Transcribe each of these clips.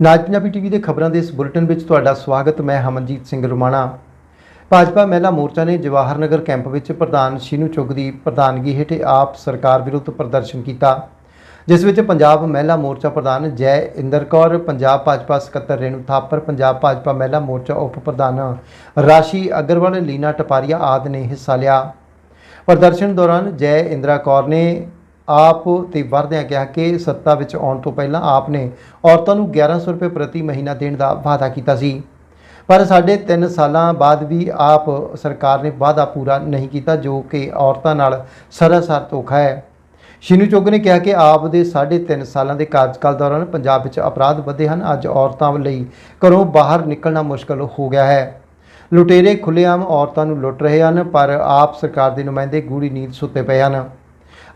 ਨਾਜ Punjabi TV ਦੇ ਖਬਰਾਂ ਦੇ ਇਸ ਬੁਲੇਟਿਨ ਵਿੱਚ ਤੁਹਾਡਾ ਸਵਾਗਤ, ਮੈਂ ਹਮਨਜੀਤ ਸਿੰਘ ਰੁਮਾਣਾ। ਭਾਜਪਾ ਮਹਿਲਾ ਮੋਰਚਾ ਨੇ ਜਵਾਹਰ ਨਗਰ ਕੈਂਪ ਵਿੱਚ ਪ੍ਰਧਾਨ ਸ਼ੀਨੂ ਚੁੱਗ ਦੀ ਪ੍ਰਧਾਨਗੀ ਹੇਠ ਆਪ ਸਰਕਾਰ ਵਿਰੁੱਧ ਪ੍ਰਦਰਸ਼ਨ ਕੀਤਾ, ਜਿਸ ਵਿੱਚ ਪੰਜਾਬ ਮਹਿਲਾ ਮੋਰਚਾ ਪ੍ਰਧਾਨ ਜੈ ਇੰਦਰ ਕੌਰ, ਪੰਜਾਬ ਭਾਜਪਾ ਸਕੱਤਰ ਰੇਣੂ ਥਾਪਰ, ਪੰਜਾਬ ਭਾਜਪਾ ਮਹਿਲਾ ਮੋਰਚਾ ਉਪ ਪ੍ਰਧਾਨ ਰਾਸ਼ੀ ਅਗਰਵਾਲ, ਲੀਨਾ ਟਪਾਰੀਆ ਆਦਿ ਨੇ ਹਿੱਸਾ ਲਿਆ। ਪ੍ਰਦਰਸ਼ਨ ਦੌਰਾਨ ਜੈ ਇੰਦਰਾ ਕੌਰ ਨੇ ਆਪ ਤੇ ਵਰਦਿਆਂ ਕਿਹਾ ਕਿ ਸੱਤਾ ਵਿੱਚ ਆਉਣ ਤੋਂ ਪਹਿਲਾਂ ਆਪ ਨੇ ਔਰਤਾਂ ਨੂੰ 1100 ਰੁਪਏ ਪ੍ਰਤੀ ਮਹੀਨਾ ਦੇਣ ਦਾ ਵਾਅਦਾ ਕੀਤਾ ਸੀ। ਪਰ ਸਾਡੇ 3 ਸਾਲਾਂ ਬਾਅਦ ਵੀ ਆਪ ਸਰਕਾਰ ਨੇ ਵਾਅਦਾ ਪੂਰਾ ਨਹੀਂ ਕੀਤਾ ਜੋ ਕਿ ਔਰਤਾਂ ਨਾਲ ਸਰਾਸਰ ਧੋਖਾ ਹੈ। ਸ਼ੀਨੂ ਚੋਗ ਨੇ ਕਿਹਾ ਕਿ ਆਪ ਦੇ 3.5 ਸਾਲਾਂ ਦੇ ਕਾਰਜਕਾਲ ਦੌਰਾਨ ਪੰਜਾਬ ਵਿੱਚ ਅਪਰਾਧ ਵਧੇ ਹਨ। ਅੱਜ ਔਰਤਾਂ ਲਈ ਘਰੋਂ ਬਾਹਰ ਨਿਕਲਣਾ ਮੁਸ਼ਕਲ ਹੋ ਗਿਆ ਹੈ। ਲੁਟੇਰੇ ਖੁੱਲ੍ਹੇਆਮ ਔਰਤਾਂ ਨੂੰ ਲੁੱਟ ਰਹੇ ਹਨ, ਪਰ ਆਪ ਸਰਕਾਰ ਦੇ ਨੁਮਾਇੰਦੇ ਗੂੜੀ ਨੀਂਦ ਸੁੱਤੇ ਪਏ ਹਨ।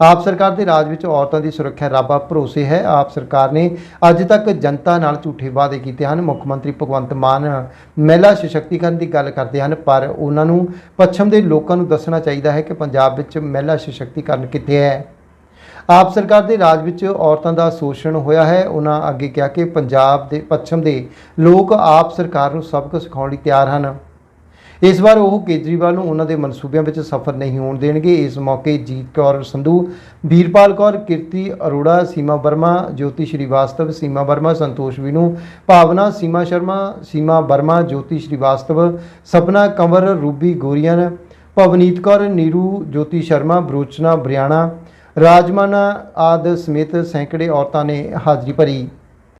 ਆਪ ਸਰਕਾਰ ਦੇ ਰਾਜ ਵਿੱਚ ਔਰਤਾਂ ਦੀ ਸੁਰੱਖਿਆ ਰੱਬਾ ਭਰੋਸੇ ਹੈ। ਆਪ ਸਰਕਾਰ ਨੇ ਅੱਜ ਤੱਕ ਜਨਤਾ ਨਾਲ ਝੂਠੇ ਵਾਅਦੇ ਕੀਤੇ ਹਨ। ਮੁੱਖ ਮੰਤਰੀ ਭਗਵੰਤ ਮਾਨ ਮਹਿਲਾ ਸਸ਼ਕਤੀਕਰਨ ਦੀ ਗੱਲ ਕਰਦੇ ਹਨ, ਪਰ ਉਹਨਾਂ ਨੂੰ ਪੱਛਮ ਦੇ ਲੋਕਾਂ ਨੂੰ ਦੱਸਣਾ ਚਾਹੀਦਾ ਹੈ ਕਿ ਪੰਜਾਬ ਵਿੱਚ ਮਹਿਲਾ ਸਸ਼ਕਤੀਕਰਨ ਕਿੱਥੇ ਹੈ। ਆਪ ਸਰਕਾਰ ਦੇ ਰਾਜ ਵਿੱਚ ਔਰਤਾਂ ਦਾ ਸ਼ੋਸ਼ਣ ਹੋਇਆ ਹੈ। ਉਹਨਾਂ ਅੱਗੇ ਕਿਹਾ ਕਿ ਪੰਜਾਬ ਦੇ ਪੱਛਮ ਦੇ ਲੋਕ ਆਪ ਸਰਕਾਰ ਨੂੰ ਸਬਕ ਸਿਖਾਉਣ ਲਈ ਤਿਆਰ ਹਨ। ਇਸ ਵਾਰ ਉਹ ਕੇਜਰੀਵਾਲ ਨੂੰ ਉਹਨਾਂ ਦੇ ਮਨਸੂਬਿਆਂ ਵਿੱਚ ਸਫਲ ਨਹੀਂ ਹੋਣ ਦੇਣਗੇ। ਇਸ ਮੌਕੇ ਜੀਤ ਕੌਰ ਸੰਧੂ, ਵੀਰਪਾਲ ਕੌਰ, ਕਿਰਤੀ ਅਰੋੜਾ, ਸੀਮਾ ਵਰਮਾ, ਜੋਤੀ ਸ਼੍ਰੀਵਾਸਤਵ, ਸੀਮਾ ਵਰਮਾ, ਸੰਤੋਸ਼ ਵਿਨੂ, ਭਾਵਨਾ, ਸੀਮਾ ਸ਼ਰਮਾ, ਸੀਮਾ ਵਰਮਾ, ਜੋਤੀ ਸ਼੍ਰੀਵਾਸਤਵ, ਸਪਨਾ ਕੰਵਰ, ਰੂਬੀ ਗੋਰੀਅਨ ਭਵਨੀਤ ਕੌਰ, ਨੀਰੂ, ਜੋਤੀ ਸ਼ਰਮਾ, ਬਰੋਚਨਾ ਬਰਿਆਣਾ, ਰਾਜਮਾਨਾ ਆਦ ਸਮੇਤ ਸੈਂਕੜੇ ਔਰਤਾਂ ਨੇ ਹਾਜ਼ਰੀ ਭਰੀ।